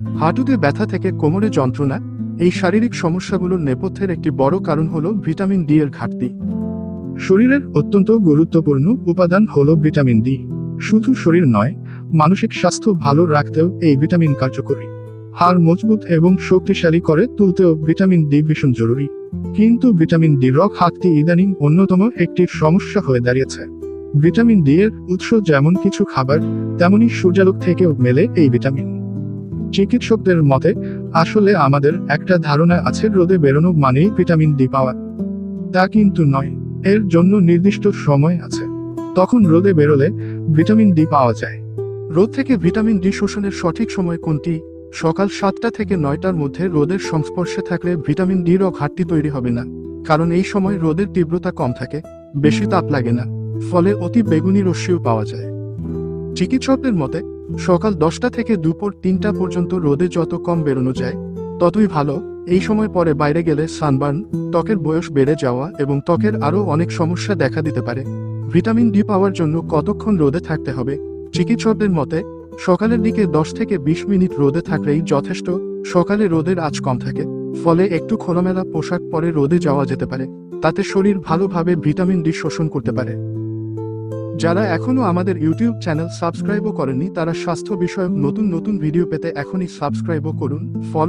হাঁটুতে ব্যথা থেকে কোমরে যন্ত্রণা, এই শারীরিক সমস্যাগুলোর নেপথ্যের একটি বড় কারণ হল ভিটামিন ডি এর ঘাটতি। শরীরের অত্যন্ত গুরুত্বপূর্ণ উপাদান হল ভিটামিন ডি। শুধু শরীর নয়, মানসিক স্বাস্থ্য ভালো রাখতেও এই ভিটামিন কার্যকরী। হাড় মজবুত এবং শক্তিশালী করে তুলতেও ভিটামিন ডি ভীষণ জরুরি। কিন্তু ভিটামিন ডি রক ঘাটতি ইদানিং অন্যতম একটি সমস্যা হয়ে দাঁড়িয়েছে। ভিটামিন ডি এর উৎস যেমন কিছু খাবার, তেমনি সূর্যালোক থেকেও মেলে এই ভিটামিন। চিকিৎসকদের মতে, আসলে আমাদের একটা ধারণা আছে, রোদে বেরোনো মানেই ভিটামিন ডি পাওয়া। তা কিন্তু নয়, এর জন্য নির্দিষ্ট সময় আছে। তখন রোদে বেরোলে ভিটামিন ডি পাওয়া যায়। রোদ থেকে ভিটামিন ডি শোষণের সঠিক সময় কোনটি? সকাল সাতটা থেকে নয়টার মধ্যে রোদের সংস্পর্শে থাকলে ভিটামিন ডির ঘাটতি তৈরি হবে না। কারণ এই সময় রোদের তীব্রতা কম থাকে, বেশি তাপ লাগে না। ফলে অতি বেগুনি রশ্মিও পাওয়া যায়। চিকিৎসকদের মতে, সকাল দশটা থেকে দুপুর তিনটা পর্যন্ত রোদে যত কম বেরোনো যায়, ততই ভালো। এই সময় পরে বাইরে গেলে সানবার্ন, ত্বকের বয়স বেড়ে যাওয়া এবং ত্বকের আরও অনেক সমস্যা দেখা দিতে পারে। ভিটামিন ডি পাওয়ার জন্য কতক্ষণ রোদে থাকতে হবে? চিকিৎসকদের মতে, সকালের দিকে দশ থেকে বিশ মিনিট রোদে থাকলেই যথেষ্ট, সকালে রোদের আজ কম থাকে, ফলে একটু খোলামেলা পোশাক পরে রোদে যাওয়া যেতে পারে, তাতে শরীর ভালোভাবে ভিটামিন ডি শোষণ করতে পারে। যারা এখনও আমাদের ইউটিউব চ্যানেল সাবস্ক্রাইবও করেনি তারা স্বাস্থ্য বিষয়ক নতুন নতুন ভিডিও পেতে এখনই সাবস্ক্রাইবও করুন, ফলো